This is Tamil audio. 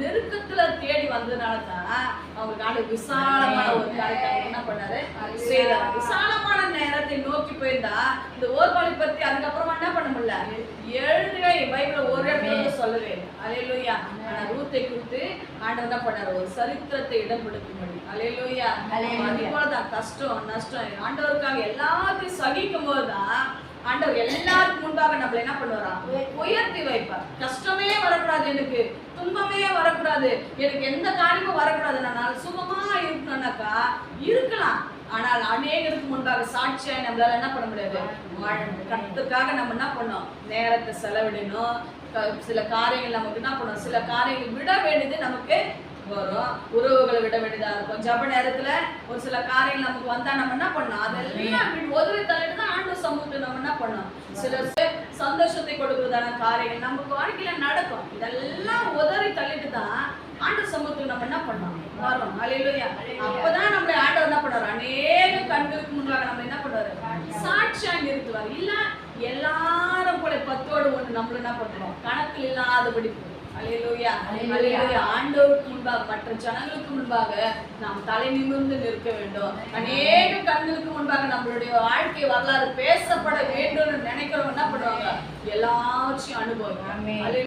நெருக்கத்துல தேடி வந்ததுனால தான் அவங்களுக்கு ஆண்டு விசாலமான ஒரு காரியத்தை என்ன பண்ணாரு? செய்தார். விசாலமான நேரத்தை நோக்கி போயிருந்தா இந்த ஓர்பாளி பத்தி அதுக்கப்புறமா என்ன பண்ண முடியல? எழுதவே பைபிள்ல ஒரு கூட சொல்லவே அலையிலூயா ஆனா ரூத்தை குறித்து ஆண்டவர் என்ன பண்ணாரு? ஒரு சரித்திரத்தை இடம் கொடுக்கும்படி. அலையிலூயா. அது போலதான் கஷ்டம் நஷ்டம். ஆண்டவருக்காக எல்லாத்தையும் சகிக்கும் போதுதான் ஆண்டவர் எல்லாருக்கும் முன்பாக நம்மள என்ன பண்ணுவாராம் உயர்த்தி வைப்பார். கஷ்டமே வரக்கூடாது எனக்கு. துன்பமே வரக்கூடாது. எனக்கு எந்த காரியமும் வரக்கூடாது. நான் சுகமா இருக்கணும்னாக்கா இருக்கலாம். ஆனால் அநேகருக்கு முன்பாக சாட்சியாய் நம்மளால என்ன பண்ண முடியாது? கட்டுக்காக கத்துக்காக நம்ம என்ன பண்ணோம் நேரத்தை செலவிடணும். சில காரியங்கள் நமக்கு என்ன பண்ணோம் சில காரியங்கள் விட வேண்டியது நமக்கு வரும். உறவுகளை விட வேண்டியதா இருக்கும். ஜப நேரத்துல ஒரு சில காரியங்கள் நமக்கு வந்தா நம்ம என்ன பண்ணோம் அதெல்லாம் விட்டு உதவி சமூகத்தை நம்ம சந்தோஷத்தை கொடுக்கறதான காரியங்கள் நமக்கு வாழ்க்கையில நடக்கும். இதெல்லாம் உதறி தள்ளிட்டு தான் ஆண்டு சமூகத்துக்கு நம்ம என்ன பண்ணோம் வரோம் அலையிலோயா அப்பதான் நம்மளை ஆண்டவர் என்ன பண்ணுவார்? அநேக கண்களுக்கு முன்பாக நம்ம என்ன பண்ணுவாரு? சாட்சியா நிறுத்துவார். இல்ல எல்லாரும் கூட பத்தோடு ஒண்ணு நம்மள என்ன பண்றோம் கணக்கில் இல்லாதபடி போகும். ஆண்டவருக்கு முன்பாக மற்ற ஜனங்களுக்கு முன்பாக நாம் தலை நிமிர்ந்து நிற்க வேண்டும். அநேக கண்களுக்கு முன்பாக நம்மளுடைய வாழ்க்கை வரலாறு பேசப்பட வேண்டும்னு நினைக்கிறவங்க என்ன பண்ணுவாங்க? எல்லாத்தையும். அல்லேலூயா.